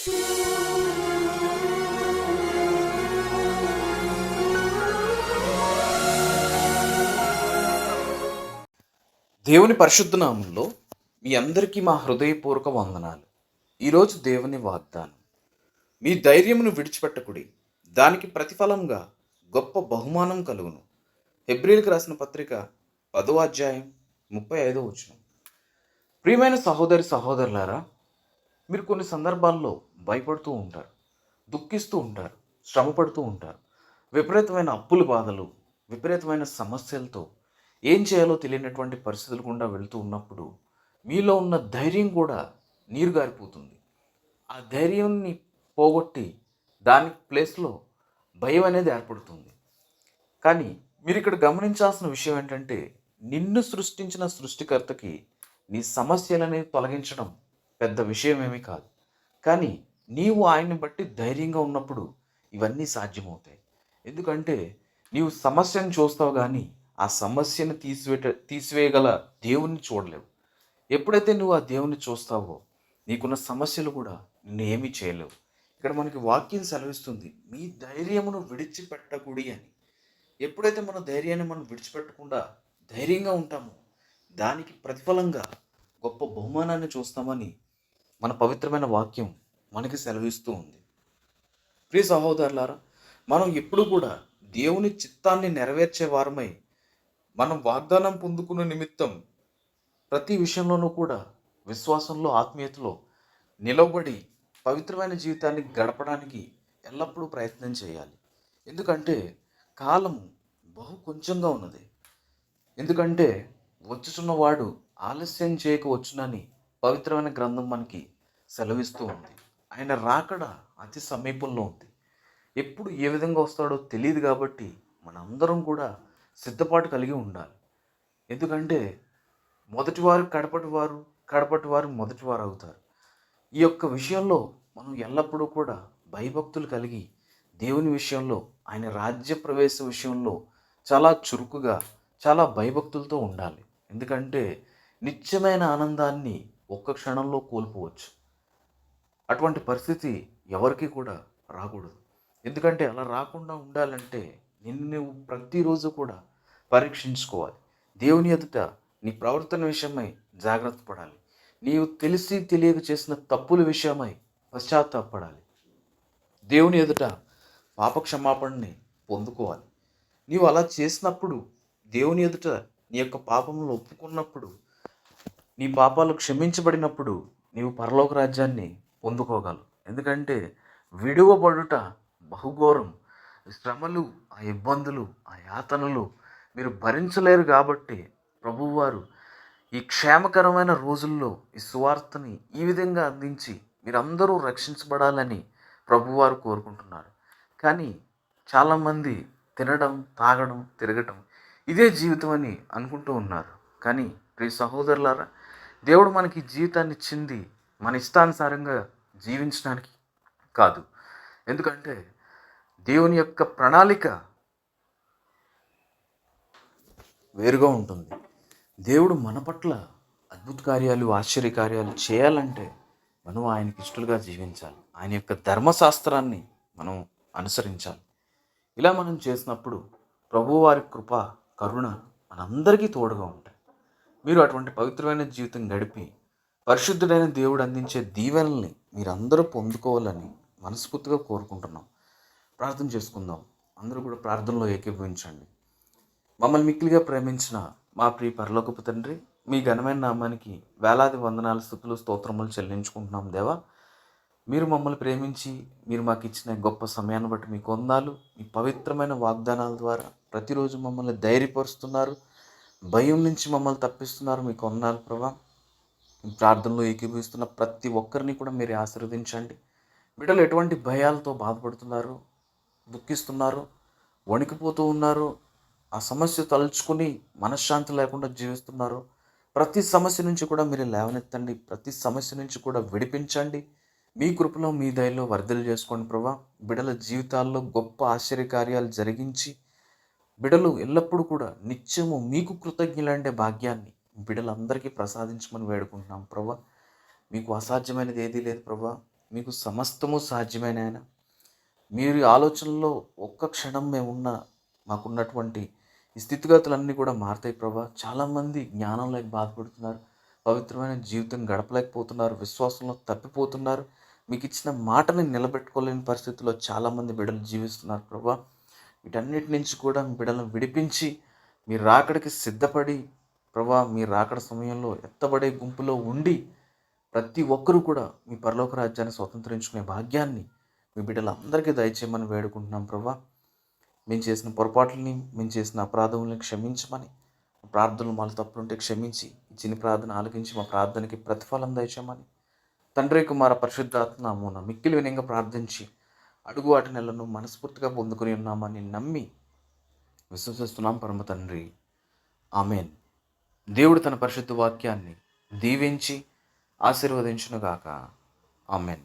దేవుని పరిశుద్ధ నామంలో మీ అందరికీ మా హృదయపూర్వక వందనాలు. ఈరోజు దేవుని వాగ్దానం. మీ ధైర్యమును విడిచిపెట్టకుడి. దానికి ప్రతిఫలంగా గొప్ప బహుమానం కలుగును. హెబ్రిల్కి రాసిన పత్రిక పదో అధ్యాయం ముప్పై ఐదో వచనం. ప్రియమైన సహోదరి సహోదరులారా మీరు కొన్ని సందర్భాల్లో భయపడుతూ ఉంటారు దుఃఖిస్తూ ఉంటారు శ్రమపడుతూ ఉంటారు. విపరీతమైన అప్పుల బాధలు విపరీతమైన సమస్యలతో ఏం చేయాలో తెలియనటువంటి పరిస్థితులు గుండా వెళుతూ ఉన్నప్పుడు మీలో ఉన్న ధైర్యం కూడా నీరు గారిపోతుంది. ఆ ధైర్యాన్ని పోగొట్టి దాని ప్లేస్లో భయం అనేది ఏర్పడుతుంది. కానీ మీరు ఇక్కడ గమనించాల్సిన విషయం ఏంటంటే నిన్ను సృష్టించిన సృష్టికర్తకి నీ సమస్యలనేవి తొలగించడం పెద్ద విషయం ఏమీ కాదు. కానీ నీవు ఆయన్ని బట్టి ధైర్యంగా ఉన్నప్పుడు ఇవన్నీ సాధ్యమవుతాయి. ఎందుకంటే నీవు సమస్యను చూస్తావు కానీ ఆ సమస్యను తీసివేట తీసివేయగల దేవుణ్ణి చూడలేవు. ఎప్పుడైతే నువ్వు ఆ దేవుణ్ణి చూస్తావో నీకున్న సమస్యలు కూడా నిన్ను ఏమీ చేయలేవు. ఇక్కడ మనకి వాక్యం సెలవిస్తుంది మీ ధైర్యమును విడిచిపెట్టకూడి అని. ఎప్పుడైతే మన ధైర్యాన్ని మనం విడిచిపెట్టకుండా ధైర్యంగా ఉంటామో దానికి ప్రతిఫలంగా గొప్ప బహుమానాన్ని చూస్తామని మన పవిత్రమైన వాక్యం మనకి సెలవిస్తూ ఉంది. ప్రియ సహోదరులారా మనం ఎప్పుడు కూడా దేవుని చిత్తాన్ని నెరవేర్చే వారమై మనం వాగ్దానం పొందుకున్న నిమిత్తం ప్రతి విషయంలోనూ కూడా విశ్వాసంలో ఆత్మీయతలో నిలబడి పవిత్రమైన జీవితాన్ని గడపడానికి ఎల్లప్పుడూ ప్రయత్నం చేయాలి. ఎందుకంటే కాలం బహు కొంచెంగా ఉన్నది. ఎందుకంటే వచ్చుచున్నవాడు ఆలస్యం చేయక వచ్చునని పవిత్రమైన గ్రంథం మనకి సెలవిస్తూ ఉంది. ఆయన రాకడ అతి సమీపంలో ఉంది. ఎప్పుడు ఏ విధంగా వస్తాడో తెలియదు కాబట్టి మనందరం కూడా సిద్ధపాటు కలిగి ఉండాలి. ఎందుకంటే మొదటివారు కడపటి వారు కడపటి వారు మొదటివారు అవుతారు. ఈ యొక్క విషయంలో మనం ఎల్లప్పుడూ కూడా భయభక్తులు కలిగి దేవుని విషయంలో ఆయన రాజ్య ప్రవేశ విషయంలో చాలా చురుకుగా చాలా భయభక్తులతో ఉండాలి. ఎందుకంటే నిత్యమైన ఆనందాన్ని ఒక్క క్షణంలో కోల్పోవచ్చు. అటువంటి పరిస్థితి ఎవరికి కూడా రాకూడదు. ఎందుకంటే అలా రాకుండా ఉండాలంటే నిన్ను నువ్వు ప్రతిరోజు కూడా పరీక్షించుకోవాలి. దేవుని ఎదుట నీ ప్రవర్తన విషయమై జాగ్రత్త పడాలి. నీవు తెలిసి తెలియక చేసిన తప్పుల విషయమై పశ్చాత్తాపడాలి. దేవుని ఎదుట పాప క్షమాపణని పొందుకోవాలి. నీవు అలా చేసినప్పుడు దేవుని ఎదుట నీ యొక్క పాపములు ఒప్పుకున్నప్పుడు నీ పాపాలు క్షమించబడినప్పుడు నీవు పరలోక రాజ్యాన్ని పొందుకోగలవు. ఎందుకంటే విడువబడుట బహుఘోరం. శ్రమలు ఆ ఇబ్బందులు ఆ యాతనలు మీరు భరించలేరు కాబట్టి ప్రభువారు ఈ క్షేమకరమైన రోజుల్లో ఈ సువార్తని ఈ విధంగా అందించి మీరందరూ రక్షించబడాలని ప్రభువారు కోరుకుంటున్నారు. కానీ చాలామంది తినడం తాగడం తిరగటం ఇదే జీవితం అని అనుకుంటూ ఉన్నారు. కానీ ప్రియ సహోదరులారా దేవుడు మనకి జీవితాన్ని ఇచ్చింది మన ఇష్టానుసారంగా జీవించడానికి కాదు. ఎందుకంటే దేవుని యొక్క ప్రణాళిక వేరుగా ఉంటుంది. దేవుడు మన పట్ల అద్భుత కార్యాలు ఆశ్చర్య కార్యాలు చేయాలంటే మనం ఆయనకి ఇష్టలుగా జీవించాలి. ఆయన యొక్క ధర్మశాస్త్రాన్ని మనం అనుసరించాలి. ఇలా మనం చేసినప్పుడు ప్రభువారి కృప కరుణ మనందరికీ తోడుగా ఉంటాయి. మీరు అటువంటి పవిత్రమైన జీవితం గడిపి పరిశుద్ధుడైన దేవుడు అందించే దీవెనల్ని మీరందరూ పొందుకోవాలని మనస్ఫూర్తిగా కోరుకుంటున్నాం. ప్రార్థన చేసుకుందాం. అందరూ కూడా ప్రార్థనలో ఏకీభవించండి. మమ్మల్ని మిక్కిలిగా ప్రేమించిన మా ప్రియ పరలోకపు తండ్రి మీ ఘనమైన నామానికి వేలాది వందనాల స్థుతులు స్తోత్రములు చెల్లించుకుంటున్నాం దేవా. మీరు మమ్మల్ని ప్రేమించి మీరు మాకు ఇచ్చిన గొప్ప సమయాన్ని బట్టి మీకు వందాలు మీ పవిత్రమైన వాగ్దానాల ద్వారా ప్రతిరోజు మమ్మల్ని ధైర్యపరుస్తున్నారు. భయం నుంచి మమ్మల్ని తప్పిస్తున్నారు మీకు వందాలు ప్రభా. ప్రార్థనలో ఏకీభవిస్తున్న ప్రతి ఒక్కరిని కూడా మీరు ఆశీర్వదించండి. బిడ్డలు ఎటువంటి భయాలతో బాధపడుతున్నారు దుఃఖిస్తున్నారు వణికిపోతూ ఉన్నారు ఆ సమస్య తలుచుకుని మనశ్శాంతి లేకుండా జీవిస్తున్నారు. ప్రతి సమస్య నుంచి కూడా మీరు లేవనెత్తండి ప్రతి సమస్య నుంచి కూడా విడిపించండి. మీ కృపలో మీ దయలో వర్ధలు చేసుకోండి ప్రభా. బిడల జీవితాల్లో గొప్ప ఆశ్చర్యకార్యాలు జరిగించి బిడలు ఎల్లప్పుడూ కూడా నిత్యము మీకు కృతజ్ఞులండే భాగ్యాన్ని బిడలందరికీ ప్రసాదించమని వేడుకుంటున్నాం. ప్రభా మీకు అసాధ్యమైనది ఏదీ లేదు ప్రభా. మీకు సమస్తము సాధ్యమైన ఆయన. మీరు ఆలోచనలో ఒక్క క్షణం మేమున్న మాకున్నటువంటి ఈ స్థితిగతులన్నీ కూడా మారుతాయి ప్రభా. చాలామంది జ్ఞానం లేక బాధపడుతున్నారు. పవిత్రమైన జీవితం గడపలేకపోతున్నారు. విశ్వాసంలో తప్పిపోతున్నారు. మీకు ఇచ్చిన మాటని నిలబెట్టుకోలేని పరిస్థితుల్లో చాలామంది బిడ్డలు జీవిస్తున్నారు ప్రభా. వీటన్నిటి నుంచి కూడా మీ బిడ్డలను విడిపించి మీరు రాకడికి సిద్ధపడి ప్రభా మీ రాకడ సమయంలో ఎత్తబడే గుంపులో ఉండి ప్రతి ఒక్కరూ కూడా మీ పరలోక రాజ్యాన్ని స్వతంత్రించుకునే భాగ్యాన్ని మీ బిడ్డలందరికీ దయచేయమని వేడుకుంటున్నాం ప్రభా. మేము చేసిన పొరపాట్లని మేము చేసిన అపరాధములను క్షమించమని ప్రార్థనలు మాలో తప్పులుంటే క్షమించి ఇచ్చిన చిన్న ప్రార్థన ఆలకించి మా ప్రార్థనకి ప్రతిఫలం దయచేయమని. తండ్రి కుమార పరిశుద్ధాత్మ మూన మిక్కిలి వినంగా ప్రార్థించి అడుగు వాటి నెలను మనస్ఫూర్తిగా పొందుకుని ఉన్నామని నమ్మి విశ్వసిస్తున్నాం పరమ తండ్రి. ఆమెన్. దేవుడు తన పరిశుద్ధ వాక్యాన్ని దీవించి ఆశీర్వదించునుగాక. ఆమెన్.